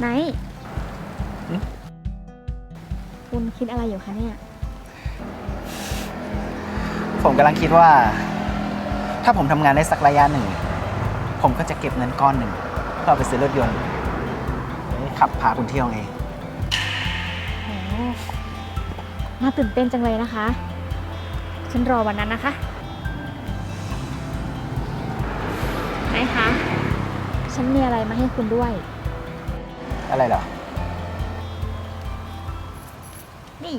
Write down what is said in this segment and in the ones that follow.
ไนท์คุณคิดอะไรอยู่คะเนี่ย ผมกำลังคิดว่า ถ้าผมทำงานได้สักระยะหนึ่ง ผมก็จะเก็บเงินก้อนหนึ่งเพื่อเอาไปซื้อรถยนต์ไว้ขับพาคุณเที่ยวไงโหน่าตื่นเต้นจังเลยนะคะ ฉันรอวันนั้นนะคะไนท์คะ ฉันมีอะไรมาให้คุณด้วย อะไรเหรอ นี่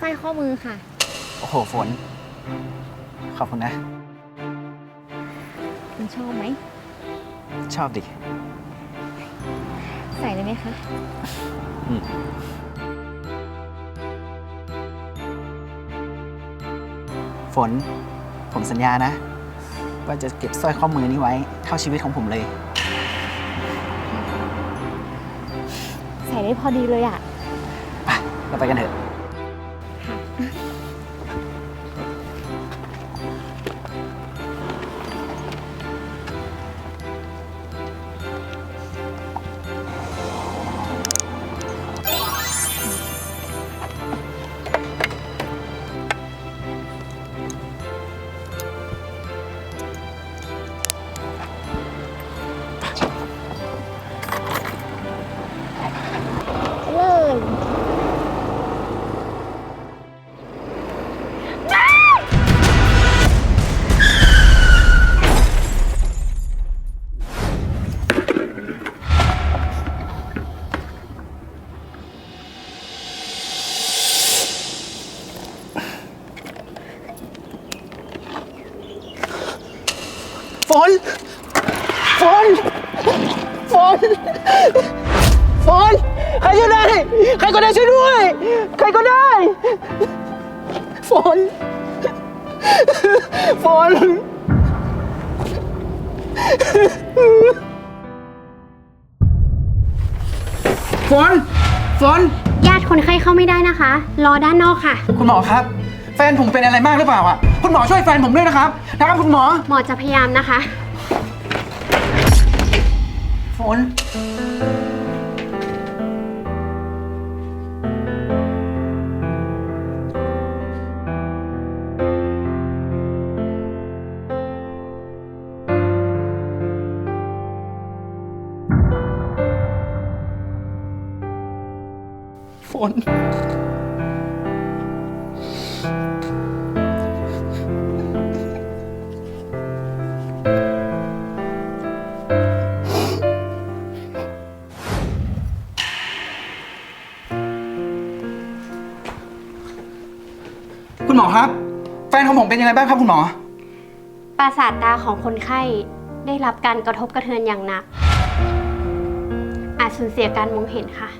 สร้อยข้อมือค่ะ โอ้โห ฝน ขอบคุณนะ คุณชอบไหม ชอบดิ ใส่เลยไหมคะ อืมฝน ผมสัญญานะ ว่าจะเก็บสร้อยข้อมือนี้ไว้ เท่าชีวิตของผมเลย ใส่ได้พอดีเลยอะไปเราไปกันเถอะ ฝนใครก็ได้ ใครก็ได้ช่วยด้วย ใครก็ได้ ฝน ฝน ฝน ฝน ญาติคนไข้เข้าไม่ได้นะคะ รอด้านนอกค่ะ คุณหมอครับ แฟนผมเป็นอะไรมากหรือเปล่าอะ คุณหมอช่วยแฟนผมด้วยนะครับ นะครับคุณหมอ หมอจะพยายามนะคะ ฝน น คุณหมอครับ แฟนของผมเป็นยังไงบ้างครับคุณหมอ ประสาทตาของคนไข้ได้รับการกระทบกระเทือนอย่างหนัก อาจสูญเสียการมองเห็นค่ะ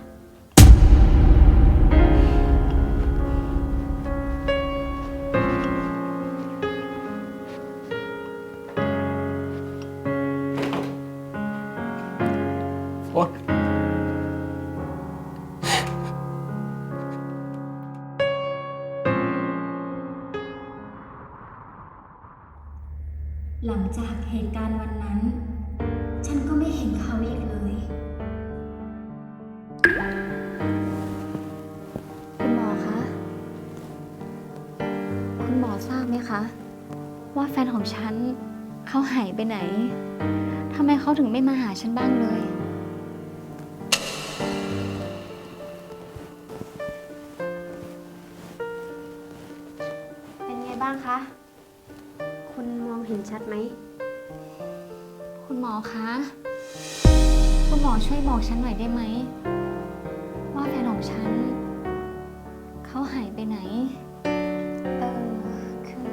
หลังจากเหตุการณ์วันนั้น ฉันก็ไม่เห็นเขาอีกเลย คุณหมอคะ คุณหมอทราบไหมคะ ว่าแฟนของฉันเขาหายไปไหน ทำไมเขาถึงไม่มาหาฉันบ้างเลย บ้างคะ คุณมองเห็นชัดไหม คุณหมอคะ คุณหมอช่วยบอกฉันหน่อยได้ไหม ว่าแฟนของฉัน เขาหายไปไหน เออ คือ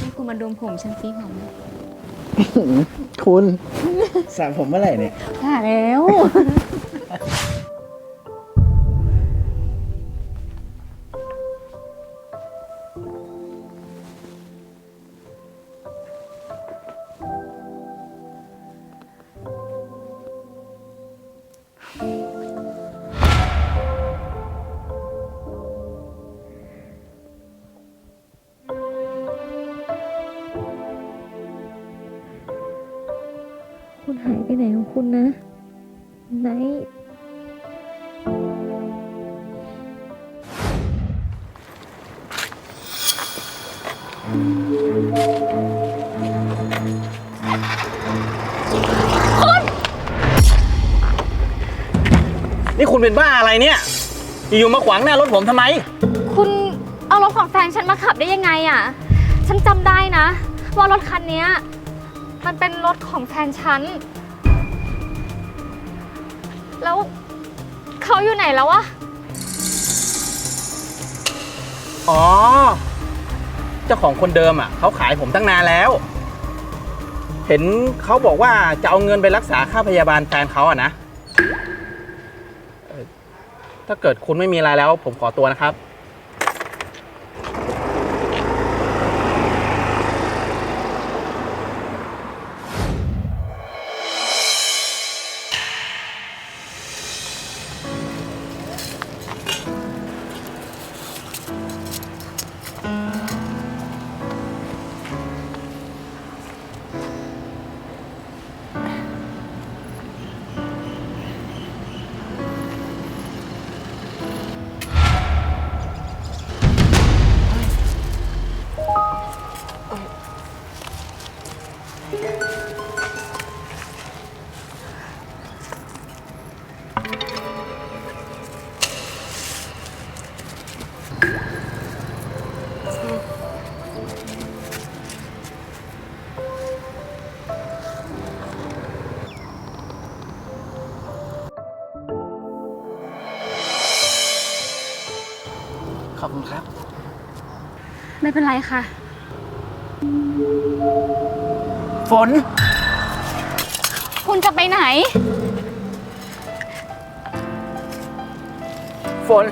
นี่คุณมาดมผมฉันซีหอมไหม คุณสระผมเมื่อไหร่เนี่ยหาแล้ว คุณนะไนท์นี่คุณเป็นบ้าอะไรเนี่ย อยู่ๆมาขวางหน้ารถผมทำไม คุณเอารถของแฟนฉันมาขับได้ยังไงอะ ฉันจำได้นะ ว่ารถคันเนี้ยมันเป็นรถของแฟนฉัน แล้วเขาอยู่ไหนแล้ววะ อ๋อ เจ้าของคนเดิมอะเขาขายผมตั้งนานแล้ว เห็นเขาบอกว่าจะเอาเงินไปรักษาค่าพยาบาลแฟนเขาอะนะเอ่อถ้าเกิดคุณไม่มีอะไรแล้ว ผมขอตัวนะครับ ไม่เป็นไรค่ะ ฝน คุณจะไปไหน ฝน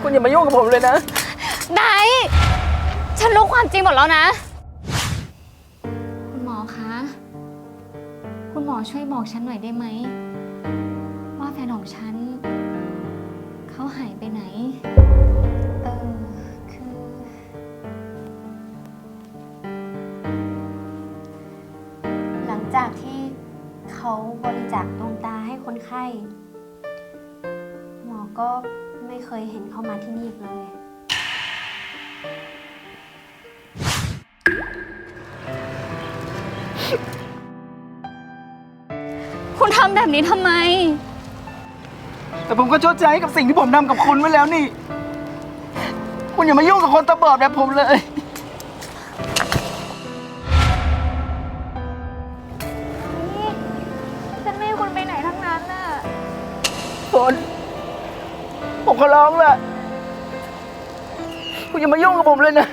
คุณอย่ามายุ่งกับผมเลยนะ ไดฉันรู้ความจริงหมดแล้วนะ คุณหมอคะ คุณหมอช่วยบอกฉันหน่อยได้ไหม ว่าแฟนของฉัน เขาหายไปไหน จากที่เขาบริจาคดวงตาให้คนไข้ หมอก็ไม่เคยเห็นเขามาที่นี่อีกเลย คุณทำแบบนี้ทำไม แต่ผมก็ชดใช้กับสิ่งที่ผมทำกับคุณไว้แล้วนี่ คุณอย่ามายุ่งกับคนตาบอดแบบผมเลย ฝนผมขอร้องละคุณอย่ามายุ่งกับผมเลยนะ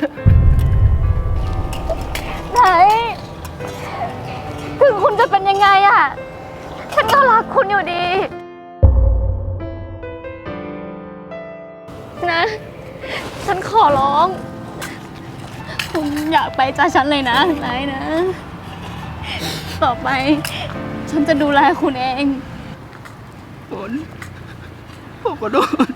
ไหน ถึงคุณจะเป็นยังไงอะฉันก็รักคุณอยู่ดี นะ ฉันขอร้อง คุณอยากไปจากฉันเลยนะไหนนะ ต่อไป ฉันจะดูแลคุณเอง ฝน ผมขอโทษ